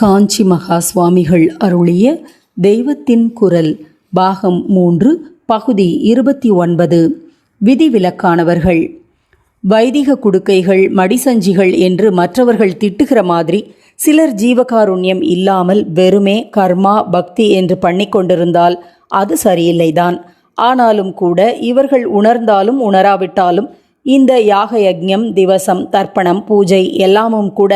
காஞ்சி மகா சுவாமிகள் அருளிய தெய்வத்தின் குரல் பாகம் மூன்று பகுதி இருபத்தி ஒன்பது. விதிவிலக்கானவர்கள். வைதிக குடுக்கைகள் மடிசஞ்சிகள் என்று மற்றவர்கள் திட்டுகிற மாதிரி சிலர் ஜீவகாருண்யம் இல்லாமல் வெறுமே கர்மா பக்தி என்று பண்ணிக்கொண்டிருந்தால் அது சரியில்லைதான். ஆனாலும் கூட இவர்கள் உணர்ந்தாலும் உணராவிட்டாலும் இந்த யாக யஜ்யம் திவசம் தர்ப்பணம் பூஜை எல்லாமும் கூட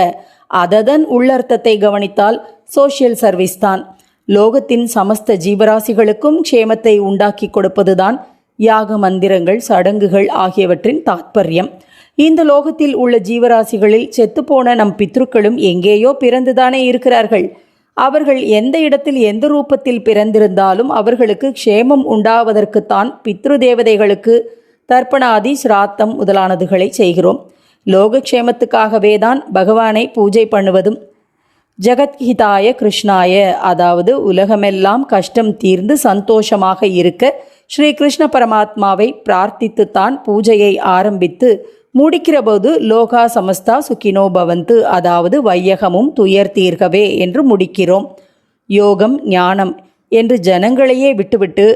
அததன் உள்ளர்த்தத்தை கவனித்தால் சோஷியல் சர்வீஸ் தான். லோகத்தின் சமஸ்த ஜீவராசிகளுக்கும் க்ஷேமத்தை உண்டாக்கி கொடுப்பதுதான் யாக மந்திரங்கள் சடங்குகள் ஆகியவற்றின் தாத்பரியம். இந்த லோகத்தில் உள்ள ஜீவராசிகளில் செத்துப்போன நம் பித்ருக்களும் எங்கேயோ பிறந்துதானே இருக்கிறார்கள். அவர்கள் எந்த இடத்தில் எந்த ரூபத்தில் பிறந்திருந்தாலும் அவர்களுக்கு க்ஷேமம் உண்டாவதற்குத்தான் பித்ரு தேவதைகளுக்கு தர்ப்பணாதி சிராத்தம் முதலானதுகளை செய்கிறோம். லோகக்ஷேமத்துக்காகவே தான் பகவானை பூஜை பண்ணுவதும் ஜெகத்ஹிதாய கிருஷ்ணாய அதாவது உலகமெல்லாம் கஷ்டம் தீர்ந்து சந்தோஷமாக இருக்க ஸ்ரீ கிருஷ்ண பரமாத்மாவை பிரார்த்தித்துத்தான் பூஜையை ஆரம்பித்து முடிக்கிறபோது லோகா சமஸ்தா சுக்கினோ பவந்து அதாவது வையகமும் துயர் தீர்கவே என்று முடிக்கிறோம். யோகம் ஞானம் என்று ஜனங்களையே விட்டுவிட்டு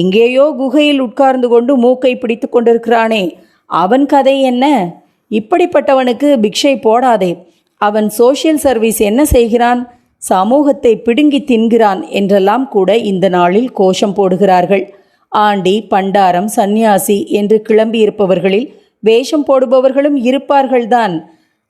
எங்கேயோ குகையில் உட்கார்ந்து கொண்டு மூக்கை பிடித்து கொண்டிருக்கிறானே. அவன் கதை என்ன? இப்படிப்பட்டவனுக்கு பிக்ஷை போடாதே. அவன் சோஷியல் சர்வீஸ் என்ன செய்கிறான்? சமூகத்தை பிடுங்கி தின்கிறான் என்றெல்லாம் கூட இந்த நாளில் கோஷம் போடுகிறார்கள். ஆண்டி பண்டாரம் சந்நியாசி என்று கிளம்பியிருப்பவர்களில் வேஷம் போடுபவர்களும் இருப்பார்கள்தான்.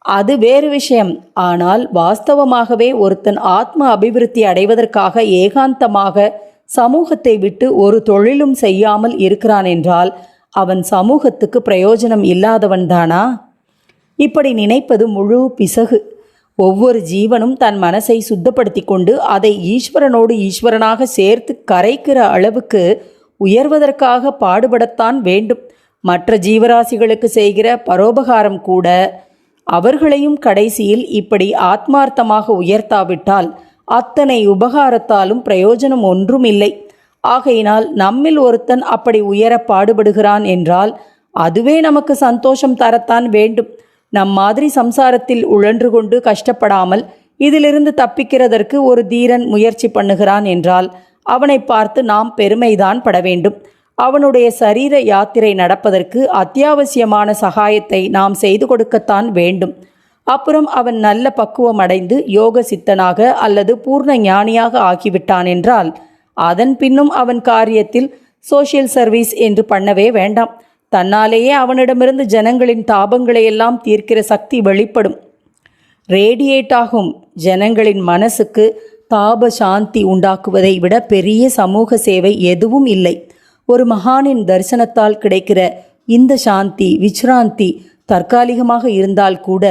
அது வேறு விஷயம். ஆனால் வாஸ்தவமாகவே ஒருத்தன் ஆத்ம அபிவிருத்தி அடைவதற்காக ஏகாந்தமாக சமூகத்தை விட்டு ஒரு தொழிலும் செய்யாமல் இருக்கிறான் என்றால் அவன் சமூகத்துக்கு பிரயோஜனம் இல்லாதவன்தானா இப்படி நினைப்பது முழு பிசகு. ஒவ்வொரு ஜீவனும் தன் மனசை சுத்தப்படுத்தி கொண்டு அதை ஈஸ்வரனோடு ஈஸ்வரனாக சேர்த்து கரைக்கிற அளவுக்கு உயர்வதற்காக பாடுபடத்தான் வேண்டும். மற்ற ஜீவராசிகளுக்கு செய்கிற பரோபகாரம் கூட அவர்களையும் கடைசியில் இப்படி ஆத்மார்த்தமாக உயர்த்தாவிட்டால் அத்தனை உபகாரத்தாலும் பிரயோஜனம் ஒன்றும் இல்லை ஆகையினால் நம்மில் ஒருத்தன் அப்படி உயர பாடுபடுகிறான் என்றால் அதுவே நமக்கு சந்தோஷம் தரத்தான் வேண்டும். நம் மாதிரி சம்சாரத்தில் உழன்று கொண்டு கஷ்டப்படாமல் இதிலிருந்து தப்பிக்கிறதற்கு ஒரு தீரன் முயற்சி பண்ணுகிறான் என்றால் அவனை பார்த்து நாம் பெருமைதான் பட வேண்டும். அவனுடைய சரீர யாத்திரை நடப்பதற்கு அத்தியாவசியமான சகாயத்தை நாம் செய்து கொடுக்கத்தான் வேண்டும். அப்புறம் அவன் நல்ல பக்குவம் அடைந்து யோக சித்தனாக அல்லது பூர்ண ஞானியாக ஆகிவிட்டான் என்றால் அதன் பின்னும் அவன் காரியத்தில் சோஷியல் சர்வீஸ் என்று பண்ணவே வேண்டாம். தன்னாலேயே அவனிடமிருந்து ஜனங்களின் தாபங்களை எல்லாம் தீர்க்கிற சக்தி வெளிப்படும். ரேடியேட் ஆகும். ஜனங்களின் மனசுக்கு தாப சாந்தி உண்டாக்குவதை விட பெரிய சமூக சேவை எதுவும் இல்லை. ஒரு மகானின் தரிசனத்தால் கிடைக்கிற இந்த சாந்தி விச்ராந்தி தற்காலிகமாக இருந்தால் கூட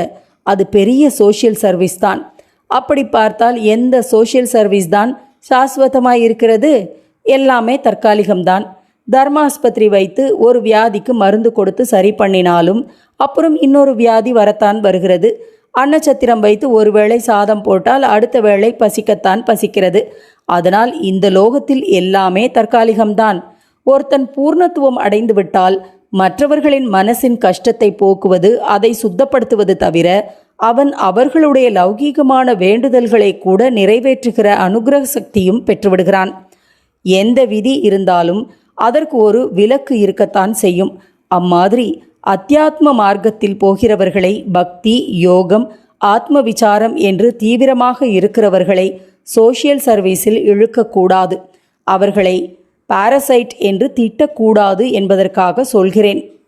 அது பெரிய சோஷியல் சர்வீஸ் தான். அப்படி பார்த்தால் எந்த சோஷியல் சர்வீஸ் தான் சாஸ்வதமாக இருக்கிறது? எல்லாமே தற்காலிகம்தான் தர்மாஸ்பத்திரி வைத்து ஒரு வியாதிக்கு மருந்து கொடுத்து சரி பண்ணினாலும் அப்புறம் இன்னொரு வியாதி வரத்தான் வருகிறது. அன்னச்சத்திரம் வைத்து ஒருவேளை சாதம் போட்டால் அடுத்த வேளை பசிக்கத்தான் பசிக்கிறது. அதனால் இந்த லோகத்தில் எல்லாமே தற்காலிகம்தான் ஒருத்தன் பூர்ணத்துவம் அடைந்து விட்டால் மற்றவர்களின் மனசின் கஷ்டத்தை போக்குவது அதை சுத்தப்படுத்துவது தவிர அவன் அவர்களுடைய லௌகீகமான வேண்டுதல்களை கூட நிறைவேற்றுகிற அனுகிரக சக்தியும் பெற்றுவிடுகிறான். எந்த விதி இருந்தாலும் அதற்கு ஒரு விலக்கு இருக்கத்தான் செய்யும். அம்மாதிரி அத்தியாத்ம மார்க்கத்தில் போகிறவர்களை பக்தி யோகம் ஆத்ம விசாரம் என்று தீவிரமாக இருக்கிறவர்களை சோஷியல் சர்வீஸில் இழுக்கக்கூடாது. அவர்களை பாரசைட் என்று தீட்டக்கூடாது என்பதற்காக சொல்கிறேன்.